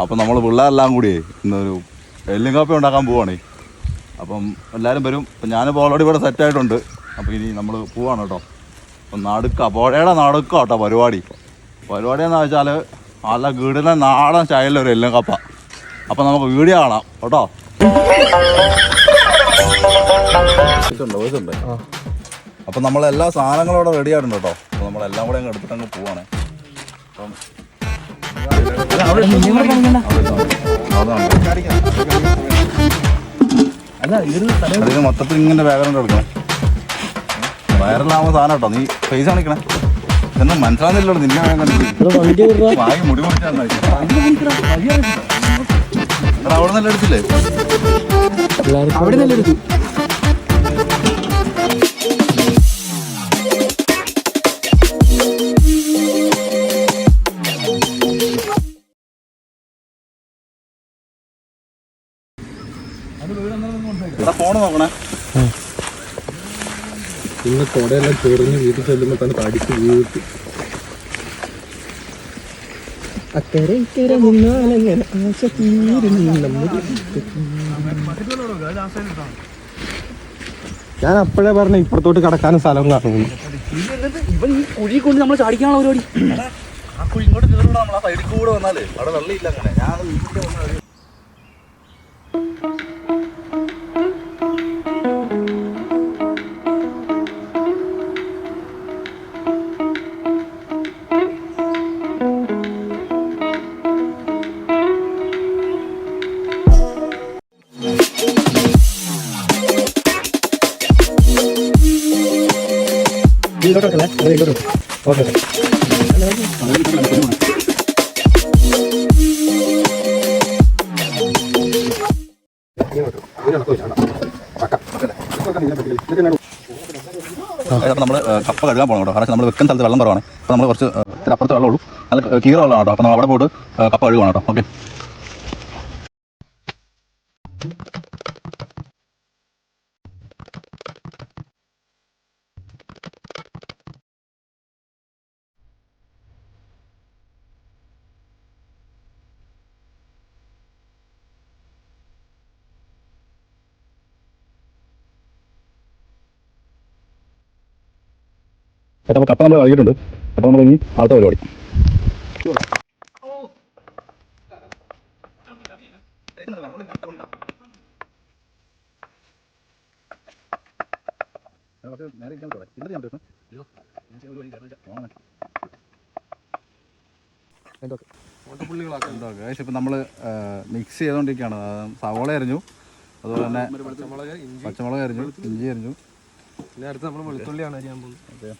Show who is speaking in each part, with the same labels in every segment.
Speaker 1: അപ്പം നമ്മൾ പിള്ളേരെല്ലാം കൂടി ഇന്നൊരു എല്ലും കാപ്പി ഉണ്ടാക്കാൻ പോവാണേ. അപ്പം എല്ലാവരും വരും. അപ്പം ഞാനിപ്പോൾ ഓൾറെഡി ഇവിടെ സെറ്റായിട്ടുണ്ട് അപ്പോൾ ഇനി നമ്മൾ പോവാണ് കേട്ടോ. അപ്പം നടുക്ക പുഴയുടെ നടുക്ക കേട്ടോ പരിപാടി. പരിപാടി എന്ന് വെച്ചാൽ നല്ല വീടിനെ നാടൻ സ്റ്റൈലിൽ ഒരു എല്ലും കപ്പ. അപ്പം നമുക്ക് വീഡിയോ കാണാം കേട്ടോ. അപ്പം നമ്മൾ എല്ലാ സാധനങ്ങളും ഇവിടെ റെഡി ആയിട്ടുണ്ട് കേട്ടോ. അപ്പോൾ നമ്മളെല്ലാം കൂടെ അങ്ങ് എടുത്തിട്ട് അങ്ങ് പോവാണ്. അപ്പം അതിന് മൊത്തത്തിൽ ഇങ്ങനെ വേഗം എടുക്കണം. വയറിലാവുന്ന സാധനം കേട്ടോ നീ പൈസ കാണിക്കണേ. ഇതൊന്നും മനസ്സിലാകുന്നില്ലല്ലോ നിന്നെ വായി മുടി അവിടെ നല്ല എടുത്തില്ലേ?
Speaker 2: അവിടെ നല്ല എടുത്തു.
Speaker 1: ഫോണ് നോക്കണേ.
Speaker 2: പിന്നെ കൊടയെല്ലാം ചെറിഞ്ഞ് വീട്ടിൽ ചെല്ലുമ്പോൾ തന്നെ തടിച്ച് വീട്ടി അക്കരെ ഇക്കരെ നിന്നാലങ്ങനെ ആശ തീരുന്നു നമ്മുടെ ഞാൻ അപ്പോഴേ പറഞ്ഞു ഇപ്പുറത്തോട്ട് കടക്കാനും സ്ഥലം കാണുന്നു.
Speaker 3: ഇവൻ ഈ കുഴി കൊണ്ട് നമ്മൾ ചാടിക്കാനുള്ള പരിപാടി
Speaker 1: ആ കുഴി ഇങ്ങോട്ട് കയറുമ്പോൾ നമ്മൾ ആ സൈഡിൽ കൂടെ വന്നാലേ. അവിടെ വെള്ളമില്ല അങ്ങനെ. ഞാൻ വീട്ടിൽ വന്നാൽ
Speaker 2: ഓക്കെ
Speaker 1: നമ്മൾ കപ്പ കഴുകാൻ പോകണം കേട്ടോ. കാരണം നമ്മൾ വെക്കുന്ന സ്ഥലത്ത് വെള്ളം കുറവാണ്. അപ്പോൾ നമ്മൾ കുറച്ച് അപ്പുറത്ത് വെള്ളം അപ്പുറത്ത് വെള്ളമുള്ളൂ നല്ല കീറ വെള്ളമാണ് കേട്ടോ. അപ്പോൾ നമ്മൾ അവിടെ പോയിട്ട് കപ്പ കഴുകുകയാണ് കേട്ടോ. ഓക്കെ. ചേട്ടാ അപ്പോൾ കപ്പ നമ്മൾ കഴുകിയിട്ടുണ്ട്. അപ്പോൾ നമ്മൾ ഇനി അടുത്ത പരിപാടി. ഇപ്പം നമ്മൾ മിക്സ് ചെയ്തുകൊണ്ടിരിക്കുകയാണ് സവോള അരിഞ്ഞു അതുപോലെ തന്നെ പച്ചമുളക് അരിഞ്ഞു ഇഞ്ചി അരിഞ്ഞു
Speaker 2: പിന്നെ അടുത്ത് നമ്മൾ വെളുത്തുള്ളിയാണ് അരിയാൻ പോകുന്നത്.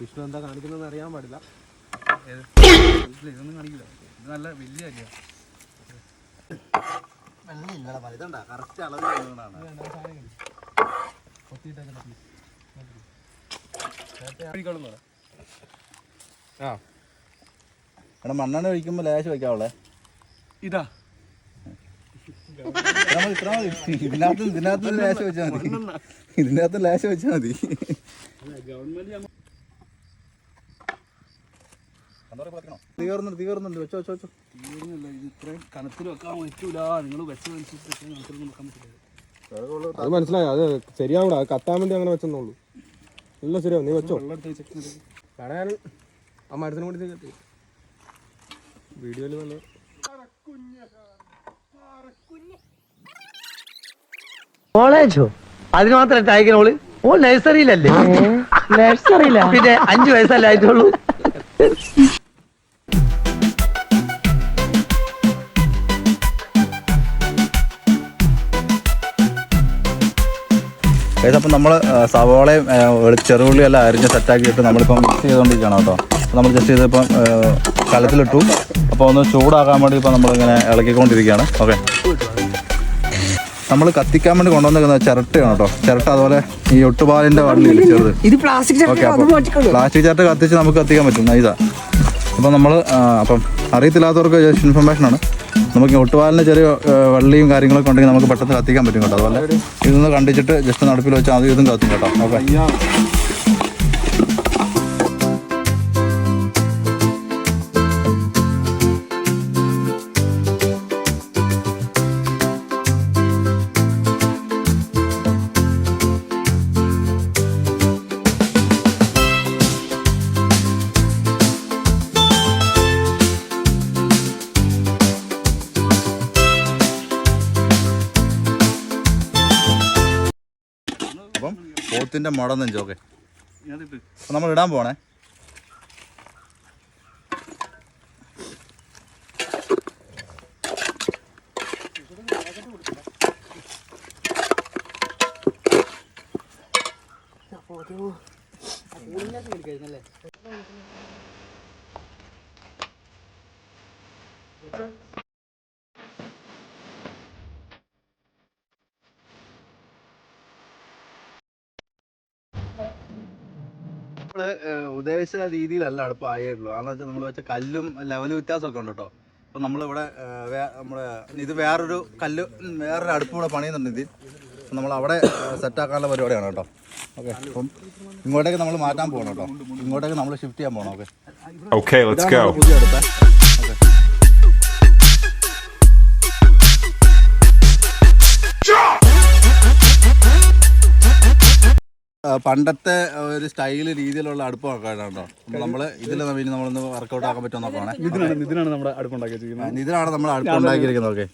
Speaker 2: വിഷ്ണു എന്താ കാണിക്കുന്നത് അറിയാൻ പാടില്ല.
Speaker 1: ഇതൊന്നും കാണിക്കില്ല. ഇത് നല്ല വലിയ അരിയാണ്
Speaker 2: ആ.
Speaker 1: എടാ മണ്ണെണ്ണ ഒഴിക്കുമ്പോൾ ലേശം വയ്ക്കാവുള്ളേ
Speaker 2: ഇതാ.
Speaker 1: ഇത്ര മതി. ഇതിനകത്ത് ഇതിനകത്ത് ലേശം വെച്ചാൽ മതി. ഇതിനകത്ത് ലേശം വെച്ചാൽ മതി. തീർന്നുണ്ട് തീർന്നുണ്ട്. വെച്ചോ വെച്ചോ വെച്ചോ.
Speaker 3: ഇത്രയും കനത്തിൽ വെക്കാൻ പറ്റൂല. നിങ്ങൾ വെച്ചതനുസരിച്ച് കനത്തിലൊന്നും വെക്കാൻ പറ്റില്ല
Speaker 2: അത് മനസ്സിലായി. അത് ശരിയാവൂടാ. അത് കത്താൻ വേണ്ടി അങ്ങനെ വെച്ചെന്നുള്ളൂ. നല്ല ശരിയാവും നീ വെച്ചോ. കാണാൻ ആ മരത്തിനും കൂടി കത്തി. വീഡിയോയിൽ നല്ല
Speaker 4: കോളേജോ? അതിന് മാത്രം അയക്കണോൾ ഓ നഴ്സറിയിലല്ലേ? നഴ്സറിയില? പിന്നെ അഞ്ചു വയസ്സല്ലേ ആയിട്ടുള്ളൂ?
Speaker 1: അപ്പം നമ്മൾ സവോളയും ചെറുപുള്ളിയും ചെറുള്ളി എല്ലാം അരിഞ്ഞ് സെറ്റാക്കിയിട്ട് നമ്മളിപ്പം മിക്സ് ചെയ്തുകൊണ്ടിരിക്കുകയാണ് കേട്ടോ. നമ്മൾ ജസ്റ്റ് ഇതിപ്പം കലത്തിലിട്ടു. അപ്പോൾ ഒന്ന് ചൂടാക്കാൻ വേണ്ടി ഇപ്പം നമ്മളിങ്ങനെ ഇളക്കിക്കൊണ്ടിരിക്കുകയാണ്. ഓക്കെ നമ്മൾ കത്തിക്കാൻ വേണ്ടി കൊണ്ടുവന്നിരിക്കുന്ന ചിരട്ടയാണ് കേട്ടോ. ചിരട്ട അതുപോലെ ഈ ഒട്ടുപാലിന്റെ വള്ളി ചെറുത്? ഓക്കെ അപ്പോൾ പ്ലാസ്റ്റിക് ചിരട്ട കത്തിച്ച് നമുക്ക് കത്തിക്കാൻ പറ്റും. നൈസാ അപ്പം നമ്മൾ അപ്പം അറിയത്തില്ലാത്തവർക്ക് ജസ്റ്റ് ഇൻഫർമേഷൻ ആണ്. നമുക്ക് ഒട്ടുപാലിന് ചെറിയ വള്ളിയും കാര്യങ്ങളൊക്കെ ഉണ്ടെങ്കിൽ നമുക്ക് പെട്ടെന്ന് കത്തിക്കാൻ പറ്റും കേട്ടോ. അതുപോലെ ഇതൊന്ന് കണ്ടിച്ചിട്ട് ജസ്റ്റ് നടപ്പിൽ വെച്ചാൽ അത് ഇതും കത്തും കേട്ടോ. ഓക്കെ. പോത്തിന്റെ മുട നെഞ്ചോക്കെ
Speaker 3: ഇതിനകത്തിട്ട്
Speaker 1: അപ്പം നമ്മൾ ഇടാൻ പോണേ. നമ്മൾ ഏഹ്, ഉദ്ദേശിച്ച രീതിയിലല്ല അടുപ്പ് ആയിട്ടുള്ളൂ കാരണം വെച്ചാൽ നമ്മൾ വെച്ച കല്ലും ലെവൽ വ്യത്യാസമൊക്കെ ഉണ്ട് കേട്ടോ അപ്പം നമ്മളിവിടെ നമ്മൾ നമ്മുടെ ഇത് വേറൊരു കല്ല് വേറൊരു അടുപ്പ് കൂടെ പണിയുന്നുണ്ട് ഇതിൽ നമ്മൾ അവിടെ സെറ്റാക്കാനുള്ള പരിപാടിയാണ് കേട്ടോ ഓക്കെ അപ്പം ഇങ്ങോട്ടേക്ക് നമ്മൾ മാറ്റാൻ പോകണം കേട്ടോ ഇങ്ങോട്ടേക്ക് നമ്മൾ ഷിഫ്റ്റ് ചെയ്യാൻ പോകണം ഓക്കെ.
Speaker 5: Go.
Speaker 1: പുതിയ അടുപ്പേ. പണ്ടത്തെ ഒരു സ്റ്റൈൽ രീതിയിലുള്ള അടുപ്പൊക്കെ കേട്ടോ നമ്മൾ ഇതിൽ ഇനി നമ്മളൊന്ന് വർക്കൗട്ട് ആക്കാൻ പറ്റുമോ നോക്കണേ
Speaker 3: നിതിനാണ് ഇതിനാണ് നമ്മുടെ അടുപ്പുണ്ടാക്കി വെച്ചിരിക്കുന്നത്
Speaker 1: ഇതിലാണ് നമ്മൾ അടുപ്പ് ഉണ്ടാക്കിയിരിക്കുന്നത്. ഓക്കെ.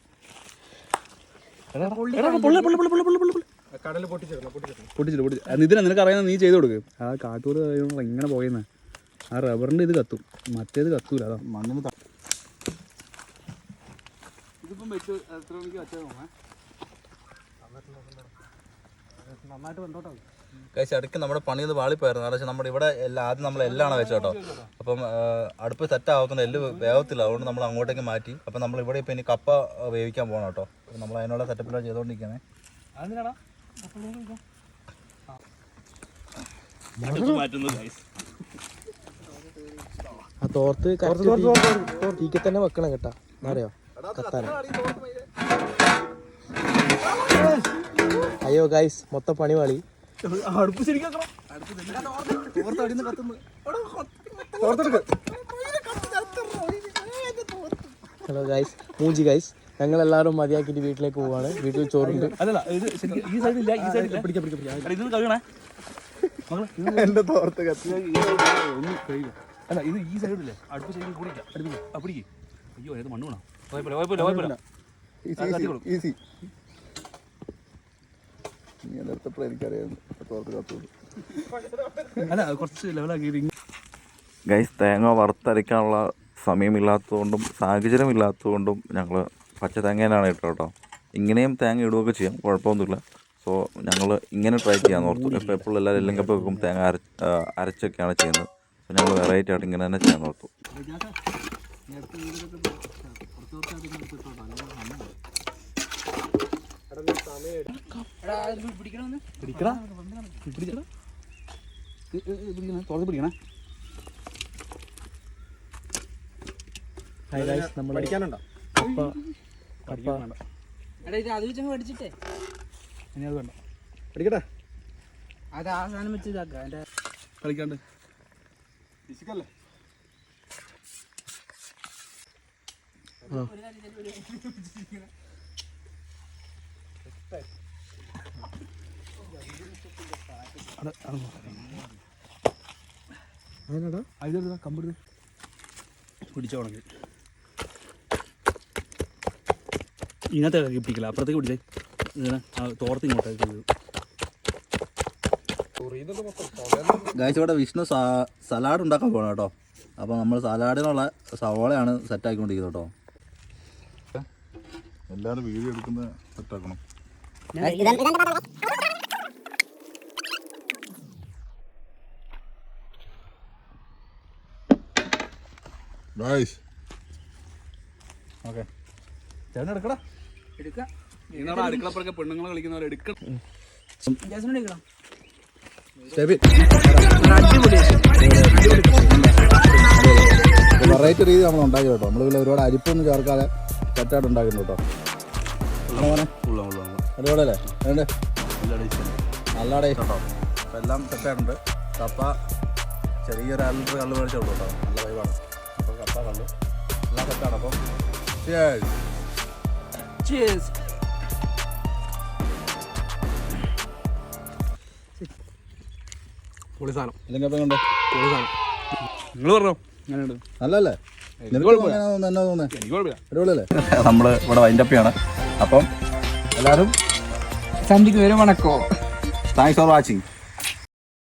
Speaker 3: നിതിന നിനക്ക് അറിയാവുന്ന നീ ചെയ്ത് കൊടുക്ക്. ആ കാട്ടൂർ കഴിയുമ്പോൾ ഇങ്ങനെ പോയെന്ന്. ആ റബ്ബറിന്റെ ഇത് കത്തും. മറ്റേത് കത്തൂല അതാ.
Speaker 1: മണ്ണിന്
Speaker 3: ഇതിപ്പം വെച്ച് എത്ര മണിക്ക് വെച്ചത് നന്നായിട്ട് വെന്തോട്ടോ
Speaker 1: കഴിച്ച് അടുക്ക് നമ്മുടെ പണിന്ന് വാളിപ്പോയിരുന്നു കാരണം വെച്ചാൽ നമ്മുടെ ഇവിടെ എല്ലാം ആദ്യം നമ്മൾ എല്ലാണ് വെച്ചോട്ടോ കേട്ടോ. അപ്പം അടുപ്പ് സെറ്റ് ആവുന്ന എല്ല് വേവത്തില്ല. അതുകൊണ്ട് നമ്മൾ അങ്ങോട്ടേക്ക് മാറ്റി. അപ്പം നമ്മൾ ഇവിടെ ഇപ്പം ഇനി കപ്പ വേവിക്കാൻ പോകണം കേട്ടോ. അപ്പം നമ്മൾ അതിനുള്ള സെറ്റപ്പിലാണ് ചെയ്തുകൊണ്ടിരിക്കുന്നത്
Speaker 6: ആ തോർത്ത് തീക്ക് തന്നെ വെക്കണം കേട്ടാ. അറിയോ? കത്താന അയ്യോ ഗൈസ് മൊത്തം പണി പാളി
Speaker 3: അടുപ്പ് ശരിക്കും
Speaker 6: ഹലോ ഗൈസ് മൂഞ്ചി ഗൈസ് ഞങ്ങൾ എല്ലാവരും മതിയാക്കിയിട്ട് വീട്ടിലേക്ക് പോവാണ്. വീട്ടിൽ ചോറുണ്ട്.
Speaker 3: അല്ലല്ല ഇത് ശരിക്കും ഈ സൈഡില്ല ഈ സൈഡില്ല പിടിക്കാം പിടിക്കാം പിടിക്കാം. ഇതൊന്ന് കഴിയണേ മകളെ ഇത്
Speaker 1: എന്റെ തോർത്ത് കത്തി.
Speaker 3: ഒന്ന് അല്ല ഇത് ഈ സൈഡില്ലേ അടുപ്പ് ശരിക്കും കുടിക്കാം അടുപ്പിക്ക്. ആ അയ്യോ ഏത് മണ്ണ് വേണം കുഴപ്പമില്ല കുഴപ്പമില്ല. കുഴപ്പമില്ല ആ,
Speaker 1: ഈസി നീ അതെടുത്തപ്പോഴും എനിക്കറിയാം തോർത്ത് കത്തു
Speaker 3: അല്ല അത് കുറച്ച് ലെവലാക്കി
Speaker 7: ഗൈസ് തേങ്ങ വറുത്തരയ്ക്കാനുള്ള സമയമില്ലാത്തതുകൊണ്ടും സാഹചര്യം ഇല്ലാത്തതുകൊണ്ടും ഞങ്ങൾ പച്ച തേങ്ങയിലാണ് ഇട്ടത് കേട്ടോ. ഇങ്ങനെയും തേങ്ങ ഇടുകയൊക്കെ ചെയ്യാം കുഴപ്പമൊന്നുമില്ല. സോ ഞങ്ങൾ ഇങ്ങനെ ട്രൈ ചെയ്യാൻ ഓർത്തു. ഇപ്പോൾ എപ്പോഴും എല്ലാവരും എല്ലാം കപ്പ് വെക്കും തേങ്ങ അര അരച്ചൊക്കെയാണ് ചെയ്യുന്നത്. അപ്പോൾ ഞങ്ങൾ വെറൈറ്റി ആയിട്ട് ഇങ്ങനെ തന്നെ ചെയ്യാൻ ഓർത്തു.
Speaker 3: പിടിക്കടാ പിടിച്ചടാ പിടിക്കണേ തുറന്ന് പിടിക്കണേ
Speaker 6: ഹായ് ഗൈസ് നമ്മൾ
Speaker 2: പഠിക്കാനുണ്ടോ?
Speaker 6: കപ്പ കപ്പ
Speaker 8: എടാ ഇത് അത് വെച്ചങ്ങ് പഠിച്ചിട്ടേ.
Speaker 3: ഇനി അത് വേണ്ട.
Speaker 2: പഠിക്കട്ടെ?
Speaker 8: അത് ആ സാധനം വെച്ച് ഇതാക്കാം എന്റെ
Speaker 3: കളിക്കാണ്ട്.
Speaker 2: ഫിസിക്കല്ലേ
Speaker 6: അതിനടാ.
Speaker 3: അതിലെടുത്ത കമ്പെടുത്ത് പിടിച്ചോ ഉണങ്ങി ഇങ്ങനത്തെ പിടിക്കില്ല അപ്പുറത്തേക്ക് പിടിച്ചേ. തോർത്ത് ഇങ്ങോട്ടേക്ക്
Speaker 1: ഗായ്സ് ഇവിടെ വിഷ്ണു സലാഡ് ഉണ്ടാക്കാൻ പോകണം കേട്ടോ. അപ്പോൾ നമ്മൾ സലാഡിനുള്ള സവോളയാണ് സെറ്റ് ആക്കിക്കൊണ്ടിരിക്കുന്നത് കേട്ടോ. എല്ലാവരും വീഡിയോ എടുക്കുന്ന സെറ്റാക്കണം ഓക്കെ ചേട്ടൻ എടുക്കടാ.
Speaker 8: എടുക്കാം.
Speaker 3: ഇന്നാണ് അടുക്കളപ്പുറക്കെ പെണ്ണുങ്ങൾ കളിക്കുന്നവർ എടുക്കണം.
Speaker 8: ജാസ്മിൻ എടുക്കണം.
Speaker 1: വെറൈറ്റി രീതി നമ്മൾ ഉണ്ടാക്കി കേട്ടോ. നമ്മൾ ഒരുപാട് അരിപ്പൊന്നും ചേർക്കാതെ തെറ്റായിട്ട് ഉണ്ടാക്കുന്നു കേട്ടോ. ഒരുപാട് നല്ല കേട്ടോ. എല്ലാം സെറ്റായിട്ടുണ്ട് കപ്പ ചെറിയൊരു അര ലിറ്റർ കള്ള് മേടിച്ചോളൂ കേട്ടോ. നല്ല വൈവാണ് അപ്പോൾ കപ്പ കള്ള് എല്ലാം സെറ്റാണ് അപ്പം. Cheers.
Speaker 8: Cheers.
Speaker 2: പൊളി സാധനം.
Speaker 1: ഇല്ലെങ്കിൽ അപ്പം കൊണ്ട്
Speaker 2: പൊളി സാധനം.
Speaker 3: നിങ്ങൾ പറഞ്ഞോ? അങ്ങനെയുണ്ട്
Speaker 1: നല്ലല്ലേ നിനക്ക് എങ്ങനെ തോന്നുന്നു? എന്നാ തോന്നുന്നത്
Speaker 3: എനിക്ക് കുഴപ്പമില്ല.
Speaker 1: അടിപൊളിയല്ലേ? നമ്മൾ ഇവിടെ വൈൻഡപ്പിയാണ് അപ്പം എല്ലാവരും
Speaker 8: சந்திக்கு வரும் வணக்கம்.
Speaker 1: தேங்க்ஸ் ஃபார் வாட்சிங்